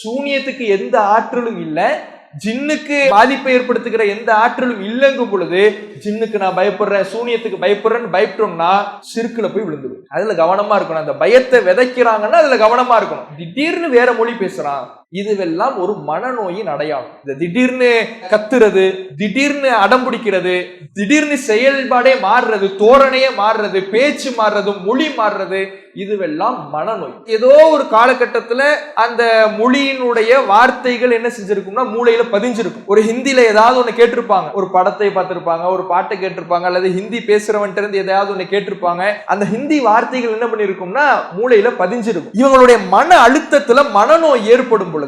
சூனியத்துக்கு எந்த ஆற்றலும் இல்லை. ஜின்னுக்கு பாதிப்பை ஏற்படுத்துகிற எந்த ஆற்றலும் இல்லைங்கும் பொழுது ஜின்னுக்கு நான் பயப்படுறேன் சூனியத்துக்கு பயப்படுறேன்னு பயப்பட்டோம்னா சிறுக்குல போய் விழுந்துடும் அதுல கவனமா இருக்கணும். அந்த பயத்தை விதைக்கிறாங்கன்னா அதுல கவனமா இருக்கணும். திடீர்னு வேற மொழி பேசுறான். இதுவெல்லாம் ஒரு மனநோயின் அடையாளம். இந்த திடீர்னு கத்துறது திடீர்னு அடம் பிடிக்கிறது திடீர்னு செயல்பாடே மாறுறது தோரணையே மாறுறது பேச்சு மாறுறது மொழி மாறுறது இதுவெல்லாம் மனநோய். ஏதோ ஒரு காலகட்டத்துல அந்த மொழியினுடைய வார்த்தைகள் என்ன செஞ்சிருக்கும்னா மூளையில பதிஞ்சிருக்கும். ஒரு ஹிந்தியில ஏதாவது ஒண்ணு கேட்டிருப்பாங்க. ஒரு படத்தை பார்த்திருப்பாங்க ஒரு பாட்டை கேட்டிருப்பாங்க அல்லது ஹிந்தி பேசுறவன்ட்ட இருந்து ஏதாவது ஒண்ணு கேட்டிருப்பாங்க. அந்த ஹிந்தி வார்த்தைகள் என்ன பண்ணிருக்கும்னா மூளையில பதிஞ்சிருக்கும். இவங்களுடைய மன அழுத்தத்துல மனநோய் ஏற்படும் பொழுது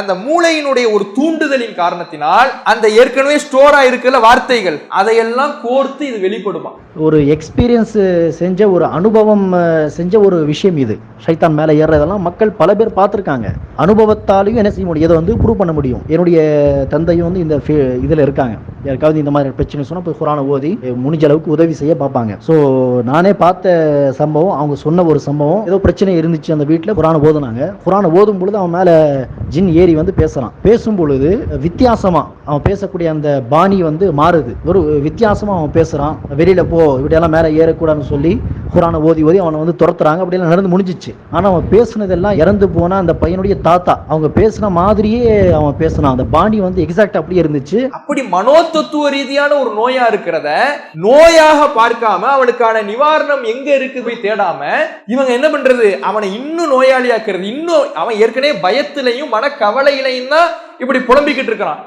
அந்த மூளையினுடைய ஒரு தூண்டுதலின் காரணத்தினால் அந்த ஏற்கனவே ஸ்டோர் ஆயிருக்கிற வார்த்தைகள் அதையெல்லாம் கோர்த்து இது வெளிப்படுமா? ஒரு எக்ஸ்பீரியன்ஸ் செஞ்ச ஒரு அனுபவம் செஞ்ச ஒரு விஷயம் இது. சைத்தான் மேலே ஏறுறதெல்லாம் மக்கள் பல பேர் பார்த்துருக்காங்க. அனுபவத்தாலையும் என்ன செய்ய முடியும்? இதை வந்து ப்ரூவ் பண்ண முடியும்? என்னுடைய தந்தையும் வந்து இந்த இதில் இருக்காங்க. யாருக்காவது இந்த மாதிரி பிரச்சனை சொன்னால் போய் குரானை ஓதி முடிஞ்ச அளவுக்கு உதவி செய்ய பார்ப்பாங்க. ஸோ நானே பார்த்த சம்பவம் அவங்க சொன்ன ஒரு சம்பவம். ஏதோ பிரச்சனை இருந்துச்சு அந்த வீட்டில் குரானை ஓதுனாங்க. குரானை ஓதும் பொழுது அவன் மேலே ஜின் ஏறி வந்து பேசுகிறான் பேசும் பொழுது வித்தியாசமா அவன் பேசக்கூடிய அந்த பாணி வந்து மாறுது. ஒரு வித்தியாசமாக அவன் பேசுகிறான் வெளியில போ இப்படியெல்லாம் மேலே ஏறக்கூடாதுன்னு சொல்லி குரானை ஓதி ஓதி அவனை வந்து துரத்துறாங்க. அப்படியெல்லாம் நடந்து முடிஞ்சிச்சு. ஆனால் அவன் பேசுனதெல்லாம் இறந்து போன அந்த பையனுடைய தாத்தா. அவங்க பேசுன மாதிரியே அவன் பேசுனான். அந்த பாணி வந்து எக்ஸாக்ட் அப்படியே இருந்துச்சு. அப்படி மனோதத்துவ ரீதியான ஒரு நோயா இருக்கிறத நோயாக பார்க்காம அவனுக்கான நிவாரணம் எங்க இருக்கு போய் தேடாம இவங்க என்ன பண்றது? அவனை இன்னும் நோயாளியாக்குறது. இன்னும் அவன் ஏற்கனவே பயத்திலையும் மனக்கவலையிலையும் தான் இப்படி புலம்பிக்கிட்டு இருக்கிறான்.